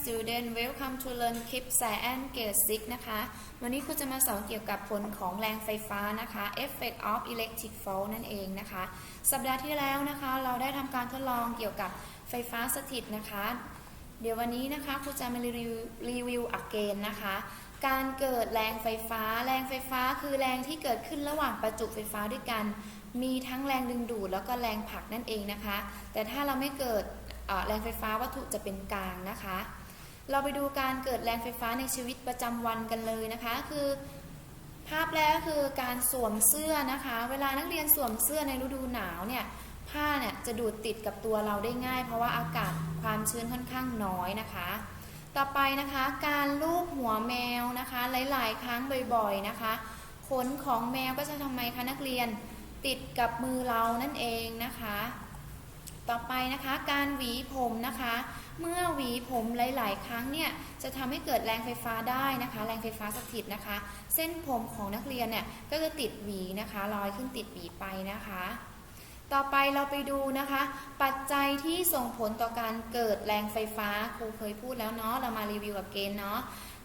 student welcome to learn KIP Science Grade 6นะคะ วันนี้ครูจะมาสอนเกี่ยวกับผลของแรงไฟฟ้านะคะ effect of electric fault นั่นเองนะคะ สัปดาห์ที่แล้วนะคะ เราได้ทำการทดลองเกี่ยวกับไฟฟ้าสถิตนะคะ เดี๋ยววันนี้นะคะครูจะมารีวิวรีวิว again นะคะ การเกิดแรงไฟฟ้า แรงไฟฟ้าคือแรงที่เกิดขึ้นระหว่างประจุไฟฟ้าด้วยกัน มีทั้งแรงดึงดูดแล้วก็แรงผลักนั่นเองนะคะ แต่ถ้าเราไม่เกิดแรงไฟฟ้าวัตถุจะเป็นกลางนะคะ เราไปดูการเกิดแรงไฟฟ้าในชีวิตประจำวันกันเลยนะคะ คือ ภาพแรกก็คือการสวมเสื้อนะคะ เวลานักเรียนสวมเสื้อในฤดูหนาวเนี่ยผ้าเนี่ยจะดูดติดกับตัวเราได้ง่าย เพราะว่าอากาศความชื้นค่อนข้างน้อยนะคะ ต่อไปนะคะการลูบหัวแมวนะคะ หลาย ๆ ครั้งบ่อยๆนะคะขนของแมวก็จะทำไมคะนักเรียนติดกับมือเรานั่นเองนะคะ ต่อไปนะคะการหวีผมนะคะ เมื่อหวีผมหลาย ๆ ครั้งเนี่ยจะทำให้เกิดแรงไฟฟ้าได้นะคะ แรงไฟฟ้าสถิตนะคะ เส้นผมของนักเรียนเนี่ยก็จะติดหวีนะคะลอยขึ้นติดหวีไปนะคะ ต่อไปเราไปดูนะคะ ปัจจัยที่ส่งผลต่อการเกิดแรงไฟฟ้าครูเคยพูดแล้วเนาะเรามารีวิวกับเกณฑ์เนาะ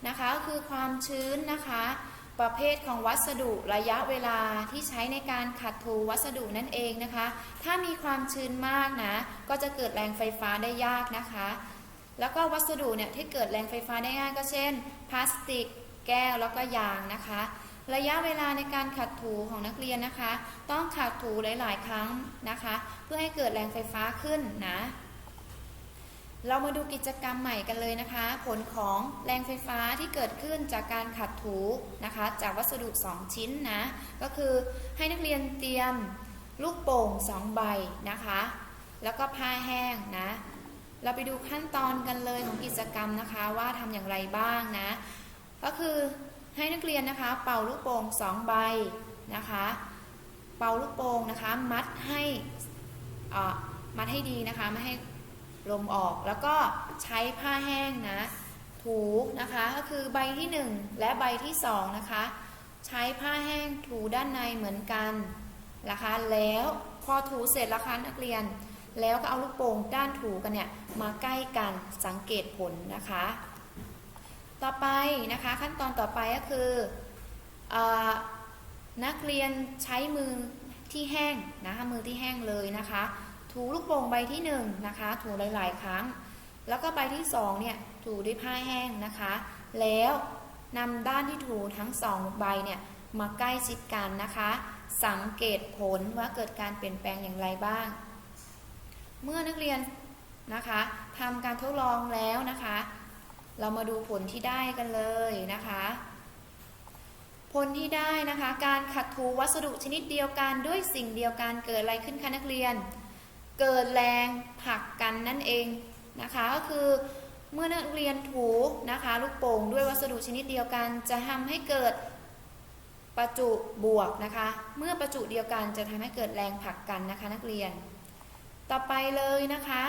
นะคะก็คือความชื้นนะคะ ประเภทของวัสดุระยะเวลาที่ใช้ในการขัดถูวัสดุนั่นเองนะคะ ถ้ามีความชื้นมากนะ ก็จะเกิดแรงไฟฟ้าได้ยากนะคะ แล้วก็วัสดุเนี่ยที่เกิดแรงไฟฟ้าได้ง่ายก็เช่น พลาสติก แก้วแล้วก็ยางนะคะ ระยะเวลาในการขัดถูของนักเรียนนะคะ ต้องขัดถูหลาย ๆ ครั้งนะคะ เพื่อให้เกิดแรงไฟฟ้าขึ้นนะ เรามาดูกิจกรรมใหม่กันเลยนะคะ ผลของแรงไฟฟ้าที่เกิดขึ้นจากการขัดถูนะคะ จากวัสดุ 2 ชิ้นนะ ก็คือให้นักเรียนเตรียมลูกโป่ง 2 ใบนะคะ แล้วก็ผ้าแห้งนะ เราไปดูขั้นตอนกันเลยของกิจกรรมนะคะว่าทำอย่างไรบ้างนะ ก็คือให้นักเรียนนะคะ เป่าลูกโป่ง 2 ใบนะคะ เป่าลูกโป่งนะคะ มัดให้อ่ามัดให้ดีนะคะไม่ให้ ลมออกแล้วก็ใช้ผ้าแห้งนะถูนะคะก็คือใบที่ 1 และใบที่2นะคะใช้ผ้าแห้งถูด้านในเหมือนกันนะคะแล้วพอถูเสร็จแล้วคะนักเรียน แล้วก็เอาลูกโป่งด้านถูกันเนี่ยมาใกล้กันสังเกตผลนะคะ ต่อไปนะคะขั้นตอนต่อไปก็คืออนักเรียนใช้มือที่แห้งนะคะมือที่แห้งเลยนะคะ ถูลูกโป่งใบที่1นงนะคะ ถูหลาย ๆ ครั้ง แล้วก็ใบที่2เนี่ยถูด้วยผ้าแห้งนะคะ แล้วนำด้านที่ถูทั้งสองใบเนี่ยมาใกล้ชิดกันนะคะ สังเกตผลว่าเกิดการเปลี่ยนแปลงอย่างไรบ้าง เมื่อนักเรียนนะคะทำการทดลองแล้วนะคะ เรามาดูผลที่ได้กันเลยนะคะผลที่ได้นะคะ การขัดถูวัสดุชนิดเดียวกันด้วยสิ่งเดียวกันเกิดอะไรขึ้นคะนักเรียน เกิดแรงผลักกันนั่นเองนะคะก็คือเมื่อนักเรียนถูนะคะลูกโป่งด้วยวัสดุชนิดเดียวกัน จะทำให้เกิดประจุบวกนะคะ เมื่อประจุเดียวกันจะทำให้เกิดแรงผลักกันนะคะนักเรียน ต่อไปเลยนะคะ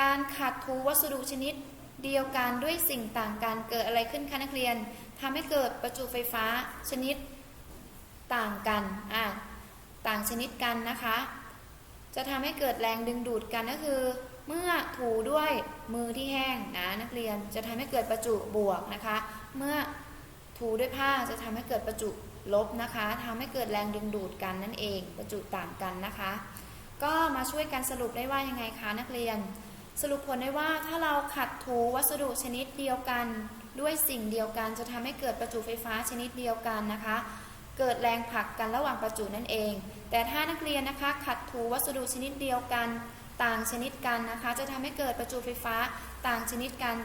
การขัดถูวัสดุชนิดเดียวกันด้วยสิ่งต่างกันเกิดอะไรขึ้นคะนักเรียนทำให้เกิดประจุไฟฟ้าชนิดต่างกันอะต่างชนิดกันนะคะ จะทำให้เกิดแรงดึงดูดกันก็คือ เมื่อถูด้วยมือที่แห้งนะนักเรียนจะทำให้เกิดประจุบวกนะคะ เมื่อถูด้วยผ้าจะทำให้เกิดประจุลบนะคะทำให้เกิดแรงดึงดูดกันนั่นเอง ประจุต่างกันนะคะ ก็มาช่วยกันสรุปได้ว่ายังไงคะนักเรียน สรุปผลได้ว่าถ้าเราขัดถูวัสดุชนิดเดียวกัน ด้วยสิ่งเดียวกัน จะทำให้เกิดประจุไฟฟ้าชนิดเดียวกันนะคะ เกิดแรงผลักกันระหว่างประจุนั่นเอง แต่ถ้านักเรียนนะคะ ขัดถูวัสดุชนิดเดียวกัน ต่างชนิดกันนะคะ จะทำให้เกิดประจุไฟฟ้าต่างชนิดกัน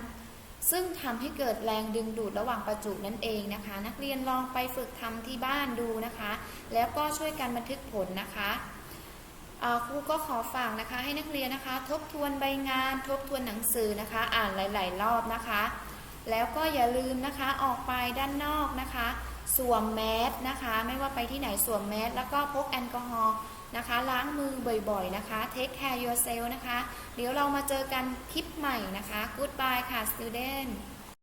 ซึ่งทำให้เกิดแรงดึงดูดระหว่างประจุนั่นเองนะคะ นักเรียนลองไปฝึกทำที่บ้านดูนะคะ แล้วก็ช่วยกันบันทึกผลนะคะครูก็ขอฝากนะคะให้นักเรียนนะคะ ทบทวนใบงาน ทบทวนหนังสือนะคะ อ่านหลาย ๆ รอบนะคะ แล้วก็อย่าลืมนะคะออกไปด้านนอกนะคะ สวมแมสนะคะ ไม่ว่าไปที่ไหนสวมแมสแล้วก็พกแอลกอฮอล์นะคะ ล้างมือบ่อยๆนะคะ take care yourself นะคะ เดี๋ยวเรามาเจอกันคลิปใหม่นะคะ goodbye ค่ะ student